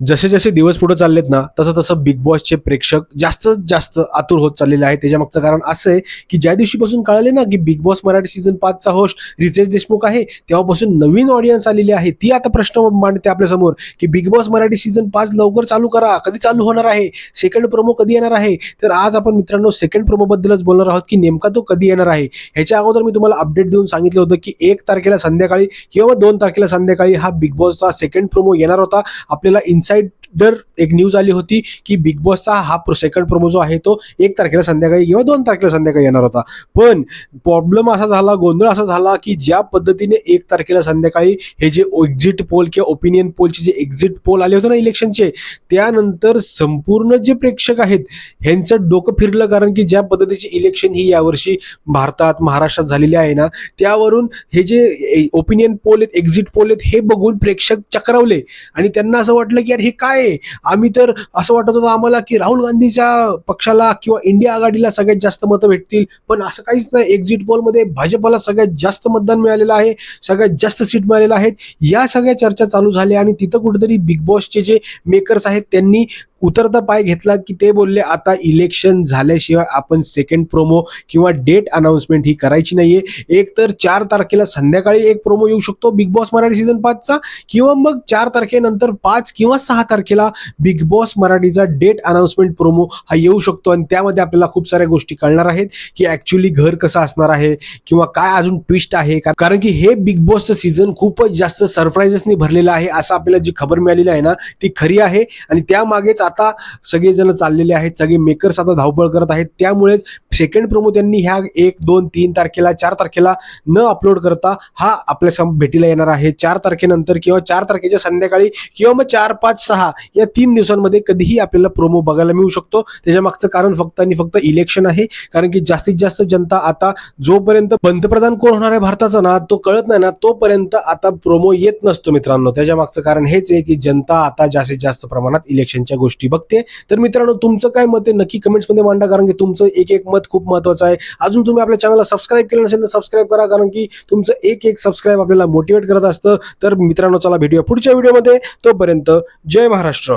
जसे जसे दिवस पुढे चाललेत ना तसं तसं बिग बॉसचे प्रेक्षक जास्त जास्त आतुर होत चाललेले आहे त्याच्या मागचं कारण असं आहे की ज्या दिवशीपासून कळाले ना की बिग बॉस मराठी सीझन पाचचा होस्ट रितेश देशमुख आहे तेव्हापासून नवीन ऑडियन्स आलेली आहे. ती आता प्रश्न मांडते आपल्यासमोर की बिग बॉस मराठी सीझन पाच लवकर चालू करा कधी चालू होणार आहे? सेकंड प्रोमो कधी येणार आहे? तर आज आपण मित्रांनो सेकंड प्रोमोबद्दलच बोलणार आहोत की नेमका तो कधी येणार आहे? ह्याच्या अगोदर मी तुम्हाला अपडेट देऊन सांगितलं होतं की एक तारखेला संध्याकाळी किंवा दोन तारखेला संध्याकाळी हा बिग बॉसचा सेकंड प्रोमो येणार होता. आपल्याला इन्स decide आफ्टर एक न्यूज आली होती की बिग बॉसचा हा सेकंड प्रोमो जो आहे तो एक तारखेला संध्याकाळी किंवा दोन तारखेला संध्याकाळी येणार होता. पण प्रॉब्लेम असा झाला गोंधळ असा झाला की ज्या पद्धतीने एक तारखेला संध्याकाळी हे जे एक्झिट पोल किंवा ओपिनियन पोलचे जे एक्झिट पोल आले होते ना इलेक्शनचे त्यानंतर संपूर्ण जे प्रेक्षक आहेत ह्यांचं डोकं फिरलं कारण की ज्या पद्धतीची इलेक्शन ही यावर्षी भारतात महाराष्ट्रात झालेली आहे ना त्यावरून हे जे ओपिनियन पोल आहेत एक्झिट पोल आहेत हे बघून प्रेक्षक चक्रावले. आणि त्यांना असं वाटलं की यार हे काय आहे. आम्ही तर असं वाटत होतं आम्हाला की राहुल गांधीच्या पक्षाला किंवा इंडिया आघाडीला सगळ्यात जास्त मतं भेटतील. पण असं काहीच नाही. एक्झिट पोलमध्ये भाजपला सगळ्यात जास्त मतदान मिळालेलं आहे. सगळ्यात जास्त सीट मिळालेल्या आहेत. या सगळ्या चर्चा चालू झाल्या आणि तिथं कुठेतरी बिग बॉसचे जे मेकर्स आहेत त्यांनी उतरता पाय घेतला की ते बोलले आता इलेक्शन झाल्याशिवाय आपण सेकंड प्रोमो किंवा डेट अनाउन्समेंट ही करायची नाहीये. एक तर चार तारखेला संध्याकाळी एक प्रोमो येऊ शकतो बिग बॉस मराठी सीझन पाचचा किंवा मग चार तारखेनंतर पाच किंवा सहा तारखेला बिग बॉस मराठीचा डेट अनाउन्समेंट प्रोमो हा येऊ शकतो. आणि त्यामध्ये आपल्याला खूप साऱ्या गोष्टी कळणार आहेत की ऍक्च्युली घर कसं असणार आहे किंवा काय अजून ट्विस्ट आहे. का- कारण की हे बिग बॉसचं सीझन खूपच जास्त सरप्राईजेसनी भरलेलं आहे. असं आपल्याला जी खबर मिळालेली आहे ना ती खरी आहे. आणि त्यामागेच आता सगळेजण चाललेले आहेत सगळे मेकर्स आता धावपळ करत आहेत. त्यामुळेच सेकंड प्रोमो त्यांनी ह्या एक दोन तीन तारखेला चार तारखेला न अपलोड करता हा आपल्या सम भेटीला येणार आहे. चार तारखेनंतर किंवा चार तारखेच्या संध्याकाळी किंवा मग चार पाच सहा या तीन दिवसांमध्ये कधीही आपल्याला प्रोमो बघायला मिळू शकतो. त्याच्या मागचं कारण फक्त आणि फक्त इलेक्शन आहे. कारण की जास्तीत जास्त जनता आता जोपर्यंत पंतप्रधान कोण होणार आहे भारताचा ना तो कळत नाही ना तोपर्यंत आता प्रोमो येत नसतो मित्रांनो. त्याच्या मागचं कारण हेच आहे की जनता आता जास्तीत जास्त प्रमाणात इलेक्शनच्या गोष्टी बघते. तर मित्रांनो तुमचं काय मत आहे? नक्की कमेंट्समध्ये मांडा कारण की तुमचं एक एक मत खूप महत्वाचं आहे. अजून तुम्ही आपल्या चॅनलला सबस्क्राईब केलं नसेल तर सबस्क्राईब करा कारण की तुमचं एक एक सबस्क्राईब आपल्याला मोटिवेट करत असतं. तर मित्रांनो चला भेटूया पुढच्या व्हिडिओमध्ये तोपर्यंत जय महाराष्ट्र.